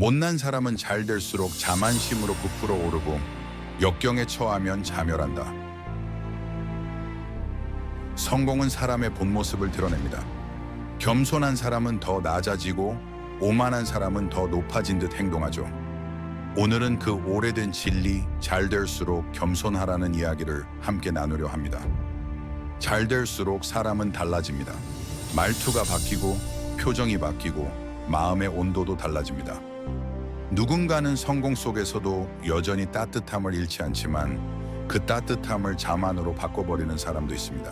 못난 사람은 잘 될수록 자만심으로 부풀어 오르고 역경에 처하면 자멸한다. 성공은 사람의 본 모습을 드러냅니다. 겸손한 사람은 더 낮아지고 오만한 사람은 더 높아진 듯 행동하죠. 오늘은 그 오래된 진리 잘 될수록 겸손하라는 이야기를 함께 나누려 합니다. 잘 될수록 사람은 달라집니다. 말투가 바뀌고 표정이 바뀌고 마음의 온도도 달라집니다. 누군가는 성공 속에서도 여전히 따뜻함을 잃지 않지만 그 따뜻함을 자만으로 바꿔버리는 사람도 있습니다.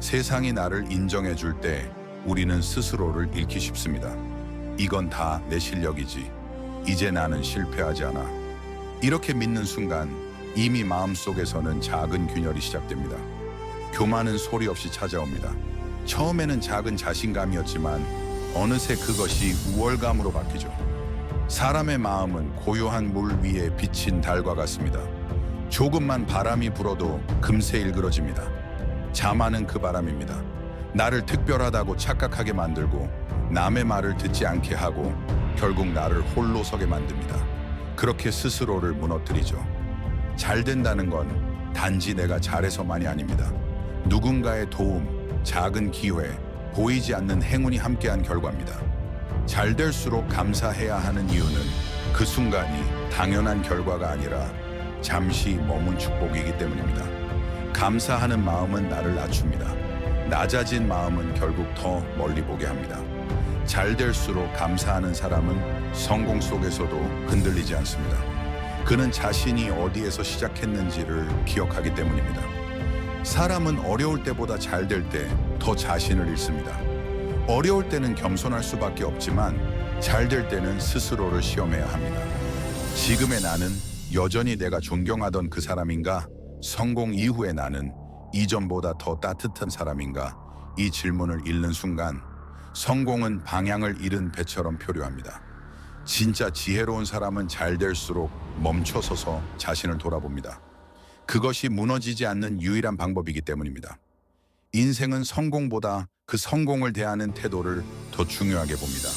세상이 나를 인정해 줄 때 우리는 스스로를 잃기 쉽습니다. 이건 다 내 실력이지. 이제 나는 실패하지 않아. 이렇게 믿는 순간 이미 마음속에서는 작은 균열이 시작됩니다. 교만은 소리 없이 찾아옵니다. 처음에는 작은 자신감이었지만 어느새 그것이 우월감으로 바뀌죠. 사람의 마음은 고요한 물 위에 비친 달과 같습니다. 조금만 바람이 불어도 금세 일그러집니다. 자만은 그 바람입니다. 나를 특별하다고 착각하게 만들고 남의 말을 듣지 않게 하고 결국 나를 홀로 서게 만듭니다. 그렇게 스스로를 무너뜨리죠. 잘 된다는 건 단지 내가 잘해서만이 아닙니다. 누군가의 도움, 작은 기회, 보이지 않는 행운이 함께한 결과입니다. 잘 될수록 감사해야 하는 이유는 그 순간이 당연한 결과가 아니라 잠시 머문 축복이기 때문입니다. 감사하는 마음은 나를 낮춥니다. 낮아진 마음은 결국 더 멀리 보게 합니다. 잘 될수록 감사하는 사람은 성공 속에서도 흔들리지 않습니다. 그는 자신이 어디에서 시작했는지를 기억하기 때문입니다. 사람은 어려울 때보다 잘 될 때 더 자신을 잃습니다. 어려울 때는 겸손할 수밖에 없지만 잘 될 때는 스스로를 시험해야 합니다. 지금의 나는 여전히 내가 존경하던 그 사람인가? 성공 이후의 나는 이전보다 더 따뜻한 사람인가? 이 질문을 읽는 순간 성공은 방향을 잃은 배처럼 표류합니다. 진짜 지혜로운 사람은 잘 될수록 멈춰서서 자신을 돌아봅니다. 그것이 무너지지 않는 유일한 방법이기 때문입니다. 인생은 성공보다 그 성공을 대하는 태도를 더 중요하게 봅니다.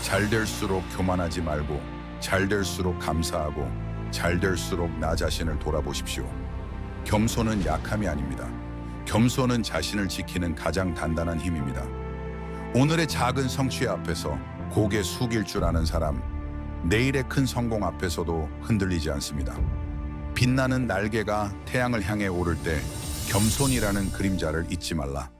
잘 될수록 교만하지 말고 잘 될수록 감사하고 잘 될수록 나 자신을 돌아보십시오. 겸손은 약함이 아닙니다. 겸손은 자신을 지키는 가장 단단한 힘입니다. 오늘의 작은 성취 앞에서 고개 숙일 줄 아는 사람, 내일의 큰 성공 앞에서도 흔들리지 않습니다. 빛나는 날개가 태양을 향해 오를 때 겸손이라는 그림자를 잊지 말라.